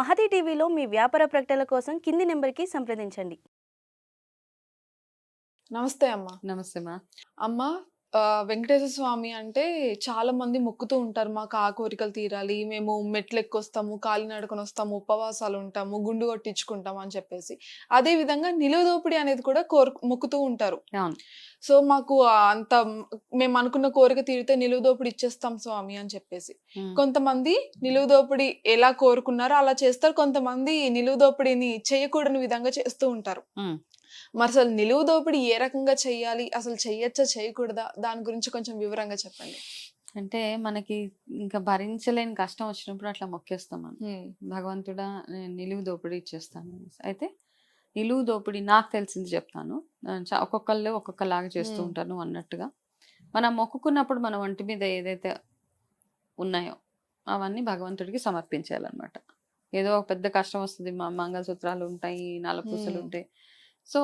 మహతి టీవీలో మీ వ్యాపార ప్రకటనల కోసం కింది నెంబర్కి సంప్రదించండి. నమస్తే అమ్మ. నమస్తే మా అమ్మ వెంకటేశ్వర స్వామి అంటే చాలా మంది మొక్కుతూ ఉంటారు మాకు ఆ కోరికలు తీరాలి మేము మెట్లు కాలినడకన వస్తాము ఉపవాసాలు ఉంటాము గుండు కొట్టించుకుంటాము అని చెప్పేసి అదే విధంగా నిలువదోపిడి అనేది కూడా కోరు మొక్కుతూ ఉంటారు. సో మాకు అంత మేము అనుకున్న కోరిక తీరితే నిలువదోపిడి ఇచ్చేస్తాం స్వామి అని చెప్పేసి. కొంతమంది నిలువదోపిడి ఎలా కోరుకున్నారో అలా చేస్తారు కొంతమంది నిలువదోపిడిని చేయకూడని విధంగా చేస్తూ ఉంటారు. మరి అసలు నిలువు దోపిడీ ఏ రకంగా చెయ్యాలి? అసలు చెయ్యొచ్చా? చేయకూడదా దాని గురించి కొంచెం వివరంగా చెప్పండి. అంటే మనకి ఇంకా భరించలేని కష్టం వచ్చినప్పుడు అట్లా మొక్కేస్తాం మనం. భగవంతుడా నేను నిలువు దోపిడీ ఇచ్చేస్తాను. అయితే నిలువు దోపిడీ నాకు తెలిసింది చెప్తాను. ఒక్కొక్కళ్ళు ఒక్కొక్కలాగా చేస్తూ నువ్వు అన్నట్టుగా. మనం మొక్కుకున్నప్పుడు మన ఒంటి మీద ఏదైతే ఉన్నాయో అవన్నీ భగవంతుడికి సమర్పించాలన్నమాట. ఏదో ఒక పెద్ద కష్టం వస్తుంది మా మంగళసూత్రాలు ఉంటాయి నలపూసలు. ఉంటాయి. సో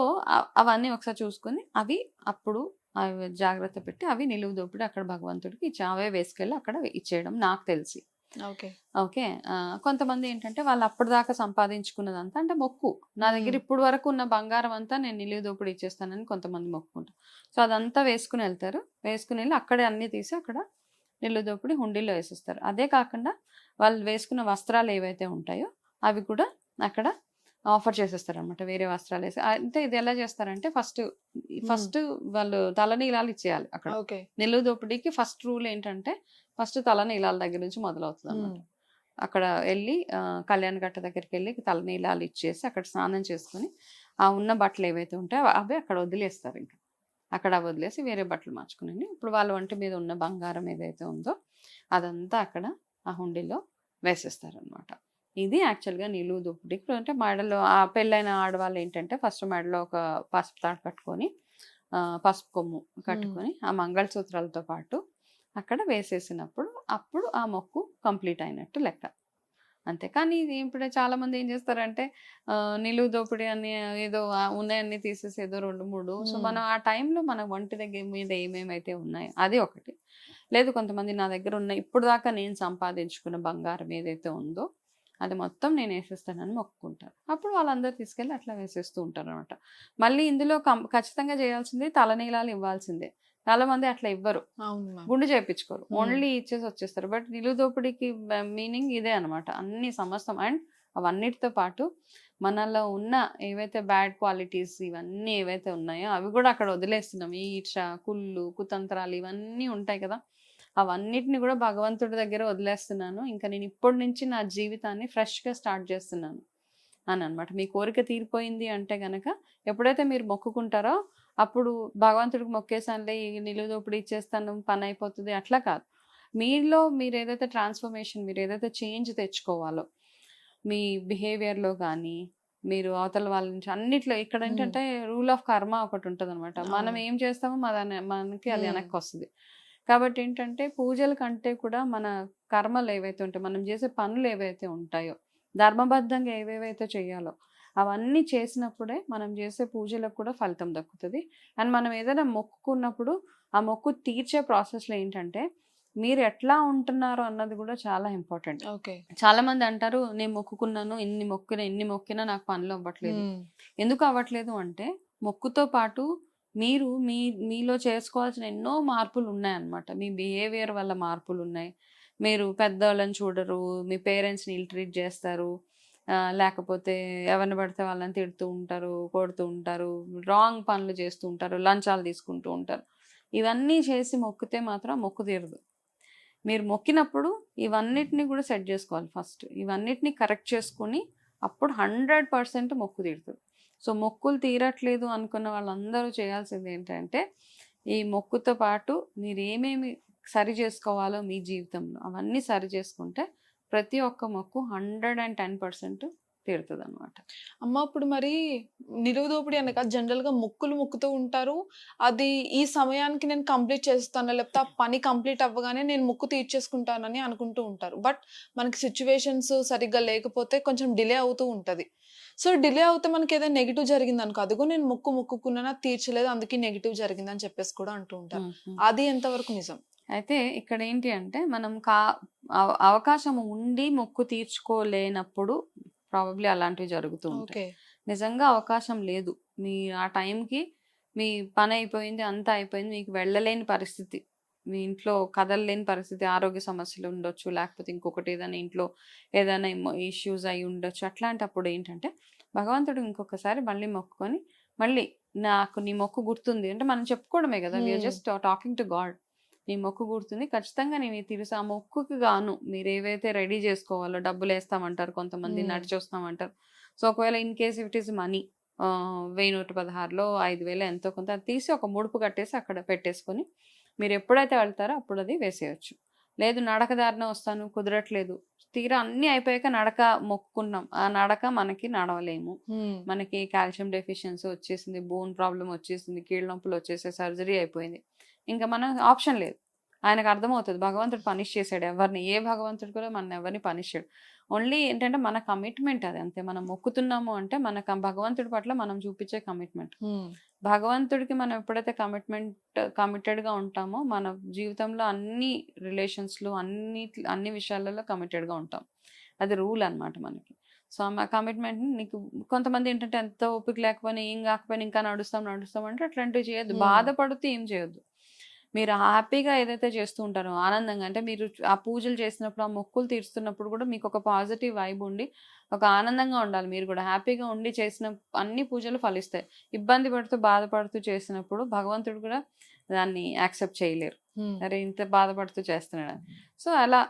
అవన్నీ ఒకసారి చూసుకొని అవి అప్పుడు అవి జాగ్రత్త పెట్టి అవి నిలువు దోపిడి అక్కడ భగవంతుడికి ఇచ్చి అవే వేసుకెళ్ళి అక్కడ ఇచ్చేయడం నాకు తెలిసి. ఓకే. ఓకే. కొంతమంది ఏంటంటే వాళ్ళు అప్పటిదాకా సంపాదించుకున్నదంతా అంటే మొక్కు. నా దగ్గర. ఇప్పుడు వరకు ఉన్న బంగారం అంతా నేను నిలువు దోపిడి ఇచ్చేస్తానని కొంతమంది మొక్కుకుంటారు సో అదంతా వేసుకుని వెళ్తారు. వేసుకుని వెళ్ళి అక్కడే అన్ని తీసి అక్కడ నిలువు దోపిడి హుండీలో వేసేస్తారు. అదే కాకుండా వాళ్ళు వేసుకున్న వస్త్రాలు ఏవైతే ఉంటాయో అవి కూడా అక్కడ ఆఫర్ చేసేస్తారు అనమాట వేరే వస్త్రాలు వేసి అంటే ఇది ఎలా చేస్తారంటే ఫస్ట్ ఫస్ట్ వాళ్ళు తలనీలాలు ఇచ్చేయాలి అక్కడ. నిలువు దోపిడీకి ఫస్ట్ రూల్ ఏంటంటే ఫస్ట్ తలనీలాల దగ్గర నుంచి మొదలవుతుంది అన్నమాట హ్మ్. అక్కడ వెళ్ళి కళ్యాణ గట్ట దగ్గరికి వెళ్ళి తలనీలాలు ఇచ్చేసి అక్కడ స్నానం చేసుకుని ఆ ఉన్న బట్టలు ఏవైతే ఉంటాయో అవి అక్కడ వదిలేస్తారు ఇంకా. అక్కడ వదిలేసి వేరే బట్టలు మార్చుకుని ఇప్పుడు వాళ్ళ ఒంటి మీద ఉన్న బంగారం ఏదైతే ఉందో అదంతా అక్కడ ఆ హుండీలో వేసేస్తారు అనమాట ఇది యాక్చువల్గా నిలువు దోపిడీ ఇప్పుడు అంటే మెడలో ఆ పెళ్ళైన ఆడవాళ్ళు ఏంటంటే ఫస్ట్ మెడలో ఒక పసుపు తాడు కట్టుకొని పసుపు కొమ్ము కట్టుకొని ఆ మంగళసూత్రాలతో పాటు అక్కడ వేసేసినప్పుడు అప్పుడు ఆ మొక్కు కంప్లీట్ అయినట్టు లెక్క. అంతే. కానీ ఇది ఇప్పుడు చాలా మంది ఏం చేస్తారంటే నిలువు దోపిడీ అని ఏదో ఉన్నాయన్నీ తీసేసి ఏదో రెండు మూడు. సో. మనం ఆ టైంలో మన ఒంటి దగ్గర మీద ఏమేమైతే ఉన్నాయో అది ఒకటి. లేదు కొంతమంది నా దగ్గర ఉన్న ఇప్పుడు దాకా నేను సంపాదించుకున్న బంగారం ఏదైతే ఉందో అది మొత్తం నేను వేసేస్తానని మొక్కుకుంటారు. అప్పుడు వాళ్ళందరూ తీసుకెళ్ళి అట్లా వేసేస్తూ ఉంటారు అనమాట మళ్ళీ ఇందులో ఖచ్చితంగా చేయాల్సింది తలనీలాలు ఇవ్వాల్సిందే. చాలా మంది అట్లా ఇవ్వరు. గుండు చేయించుకోరు. ఓన్లీ ఇచ్చేసి వచ్చేస్తారు. బట్ నిలువు దోపిడీకి మీనింగ్ ఇదే అనమాట అన్ని సమస్తం అండ్ అవన్నిటితో పాటు మనలో ఉన్న ఏవైతే బ్యాడ్ క్వాలిటీస్ ఇవన్నీ ఏవైతే ఉన్నాయో అవి కూడా అక్కడ వదిలేస్తున్నాం. ఈ ఈర్ష కుళ్ళు కుతంత్రాలు ఇవన్నీ ఉంటాయి కదా. అవన్నిటిని కూడా భగవంతుడి దగ్గర వదిలేస్తున్నాను ఇంకా నేను ఇప్పటి నుంచి నా జీవితాన్ని ఫ్రెష్గా స్టార్ట్ చేస్తున్నాను అని అనమాట మీ కోరిక తీరిపోయింది అంటే గనక ఎప్పుడైతే మీరు మొక్కుకుంటారో అప్పుడు భగవంతుడికి మొక్కేసానులే ఈ నిలువు దోపిడీ ఇచ్చేస్తాను పని అయిపోతుంది అట్లా కాదు మీలో మీరు ఏదైతే ట్రాన్స్ఫర్మేషన్ మీరు ఏదైతే చేంజ్ తెచ్చుకోవాలో మీ బిహేవియర్లో కానీ మీరు అవతల వాళ్ళ నుంచి అన్నిట్లో ఇక్కడ. ఏంటంటే రూల్ ఆఫ్ కర్మ ఒకటి ఉంటుంది అనమాట మనం. ఏం చేస్తామో మన మనకి అది. వెనక్కి వస్తుంది కాబట్టి ఏంటంటే పూజల కంటే కూడా మన కర్మలు ఏవైతే ఉంటాయో మనం చేసే పనులు ఏవైతే ఉంటాయో ధర్మబద్ధంగా ఏవేవైతే చేయాలో అవన్నీ చేసినప్పుడే మనం చేసే పూజలకు కూడా ఫలితం దక్కుతుంది. అండ్ మనం ఏదైనా మొక్కుకున్నప్పుడు ఆ మొక్కు తీర్చే ప్రాసెస్లో ఏంటంటే మీరు ఎట్లా ఉంటున్నారో అన్నది కూడా చాలా ఇంపార్టెంట్. ఓకే. చాలా మంది అంటారు నేను మొక్కుకున్నాను ఇన్ని మొక్కిన ఇన్ని మొక్కినా నాకు పనులు అవ్వట్లేదు. ఎందుకు అవ్వట్లేదు అంటే మొక్కుతో పాటు మీరు మీ మీలో చేసుకోవాల్సిన ఎన్నో మార్పులు ఉన్నాయన్నమాట మీ బిహేవియర్ వల్ల మార్పులు ఉన్నాయి మీరు పెద్దవాళ్ళని చూడరు మీ పేరెంట్స్ని ఇల్ ట్రీట్ చేస్తారు లేకపోతే ఎవరిని పడితే వాళ్ళని తిడుతూ ఉంటారు కొడుతూ ఉంటారు రాంగ్ పనులు చేస్తూ ఉంటారు లంచాలు తీసుకుంటూ ఉంటారు. ఇవన్నీ చేసి మొక్కితే మాత్రం మొక్కు తీరదు. మీరు మొక్కినప్పుడు ఇవన్నిటిని కూడా సెట్ చేసుకోవాలి ఫస్ట్. ఇవన్నిటిని కరెక్ట్ చేసుకొని అప్పుడు హండ్రెడ్ పర్సెంట్ మొక్కు తీరుతుంది. సో మొక్కులు తీరట్లేదు అనుకున్న వాళ్ళందరూ చేయాల్సింది ఏంటంటే ఈ మొక్కుతో పాటు మీరు ఏమేమి సరి చేసుకోవాలో మీ జీవితంలో అవన్నీ సరి చేసుకుంటే ప్రతి ఒక్క మొక్కు హండ్రెడ్ అండ్ టెన్ పర్సెంట్ తీరుతుంది అనమాట అమ్మ ఇప్పుడు మరి నిలువు దోపిడీ అనక జనరల్గా మొక్కులు మొక్కుతూ ఉంటారు. అది ఈ సమయానికి నేను కంప్లీట్ చేస్తాను లేకపోతే ఆ పని కంప్లీట్ అవ్వగానే నేను మొక్కు తీర్చేసుకుంటానని అనుకుంటూ ఉంటారు. బట్ మనకి సిచ్యువేషన్స్ సరిగ్గా లేకపోతే కొంచెం డిలే అవుతూ ఉంటది. సో డిలే అవుతే మనకి ఏదైనా నెగిటివ్ జరిగింది అనుకో అదిగో నేను మొక్కు మొక్కుకున్నా తీర్చలేదు అందుకే నెగిటివ్ జరిగింది అని చెప్పేసి కూడా అంటూ ఉంటారు. అది ఎంతవరకు నిజం? అయితే ఇక్కడ ఏంటి అంటే మనం కా అవ- అవకాశం ఉండి మొక్కు తీర్చుకోలేనప్పుడు ప్రాబబ్లీ అలాంటివి జరుగుతూ ఉంటాయి. నిజంగా అవకాశం లేదు. మీ ఆ టైంకి మీ పని అయిపోయింది అంతా అయిపోయింది మీకు వెళ్ళలేని పరిస్థితి. మీ ఇంట్లో కదలలేని పరిస్థితి ఆరోగ్య సమస్యలు ఉండొచ్చు లేకపోతే ఇంకొకటి ఏదైనా ఇంట్లో ఏదైనా ఇష్యూస్ అయి ఉండొచ్చు. అట్లాంటప్పుడు ఏంటంటే భగవంతుడు ఇంకొకసారి మళ్ళీ మొక్కుకొని మళ్ళీ నాకు నీ మొక్కు గుర్తుంది అంటే మనం చెప్పుకోవడమే కదా we're Hmm. Just talking to god నీ మొక్కు గుర్తుంది. ఖచ్చితంగా నేను తీరుసా ఆ మొక్కుకి గాను మీరు ఏవైతే రెడీ చేసుకోవాలో డబ్బులు వేస్తామంటారు కొంతమంది. నడిచి వస్తామంటారు. సో ఒకవేళ in case it is money వెయ్యి నూట పదహారులో ఐదు వేలు ఎంతో కొంత అది తీసి ఒక ముడుపు కట్టేసి అక్కడ పెట్టేసుకొని మీరు ఎప్పుడైతే వెళ్తారో అప్పుడు అది వేసేయచ్చు. లేదు నడక దారిన వస్తాను కుదరట్లేదు. తీరా అన్నీ అయిపోయాక నడక మొక్కుకున్నాం. ఆ నడక మనకి నడవలేము. మనకి కాల్షియం డెఫిషియన్సీ వచ్చేసింది బోన్ ప్రాబ్లం వచ్చేసింది కీళ్ళ నొప్పులు వచ్చేసి సర్జరీ అయిపోయింది. ఇంకా మనం ఆప్షన్ లేదు. ఆయనకు అర్థమవుతుంది భగవంతుడు పనిష్ చేశాడు ఎవరిని ఏ భగవంతుడు కూడా మన ఎవరిని పనిష్ చేయడు. ఓన్లీ ఏంటంటే మన కమిట్మెంట్ అది అంతే. మనం మొక్కుతున్నాము అంటే మన భగవంతుడి పట్ల మనం చూపించే కమిట్మెంట్ భగవంతుడికి మనం ఎప్పుడైతే కమిట్మెంట్ కమిటెడ్గా ఉంటామో మన జీవితంలో అన్ని రిలేషన్స్లో అన్ని అన్ని విషయాలలో కమిటెడ్గా ఉంటాం. అది రూల్ అన్నమాట మనకి. సో ఆ కమిట్మెంట్ నీకు కొంతమంది ఏంటంటే ఎంత ఓపిక లేకపోయినా ఏం కాకపోయినా ఇంకా నడుస్తాం నడుస్తాం అంటే అట్లాంటివి చేయొద్దు. బాధపడుతూ ఏం చేయొద్దు. మీరు హ్యాపీగా ఏదైతే చేస్తూ ఉంటారో ఆనందంగా అంటే మీరు ఆ పూజలు చేసినప్పుడు ఆ మొక్కులు తీరుస్తున్నప్పుడు కూడా మీకు ఒక పాజిటివ్ వైబ్ ఉండి ఒక ఆనందంగా ఉండాలి. మీరు కూడా హ్యాపీగా ఉండి చేసిన అన్ని పూజలు ఫలిస్తాయి. ఇబ్బంది పడుతూ బాధపడుతూ చేసినప్పుడు భగవంతుడు కూడా దాన్ని యాక్సెప్ట్ చేయలేరు. అరే ఇంత బాధపడుతూ చేస్తున్నాడు సో అలా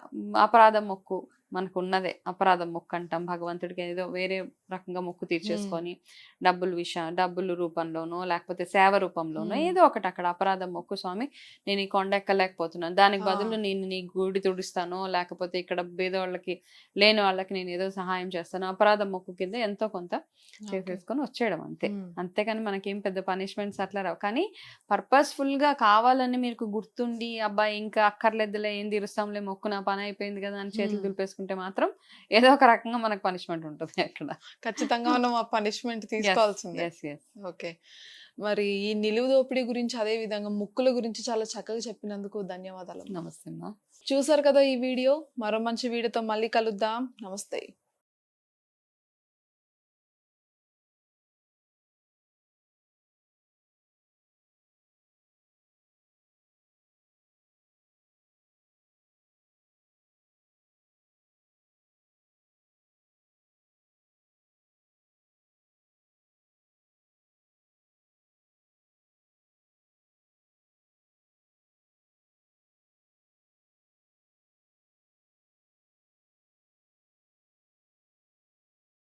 అపరాధ మొక్కు మనకు ఉన్నదే అపరాధ మొక్కు అంటాం భగవంతుడికి ఏదో వేరే రకంగా మొక్కు తీర్చేసుకొని డబ్బులు విషయం డబ్బుల రూపంలోనో లేకపోతే సేవ రూపంలోనో. ఏదో ఒకటి అక్కడ అపరాధ మొక్కు స్వామి నేను ఈ కొండ ఎక్కలేకపోతున్నాను. దానికి. బదులు నేను నీ గుడి తుడుస్తాను లేకపోతే ఇక్కడ పేదవాళ్ళకి లేని వాళ్ళకి నేను ఏదో సహాయం చేస్తాను అపరాధ మొక్కు కింద ఎంతో కొంత చేసేసుకొని వచ్చేయడం అంతే. అంతేకాని మనకేం పెద్ద పనిష్మెంట్స్ అట్లా రావు. కానీ పర్పస్ఫుల్గా కావాలని మీకు గుర్తుండి అబ్బాయి ఇంకా అక్కర్లేదులే ఏం తీరుస్తాంలే మొక్కు నా పని అయిపోయింది కదా అని చేతులు Hmm. దులిపేసుకుంటే మాత్రం ఏదో ఒక రకంగా మనకు పనిష్మెంట్ ఉంటుంది అక్కడ. ఖచ్చితంగా మనం ఆ పనిష్మెంట్ తీసుకోవాల్సిందే. ఓకే. మరి ఈ నిలువు దోపిడీ గురించి అదే విధంగా ముక్కుల గురించి చాలా చక్కగా చెప్పినందుకు ధన్యవాదాలు. నమస్తే చూసారు కదా ఈ వీడియో? మరో మంచి వీడియోతో మళ్ళీ కలుద్దాం. నమస్తే.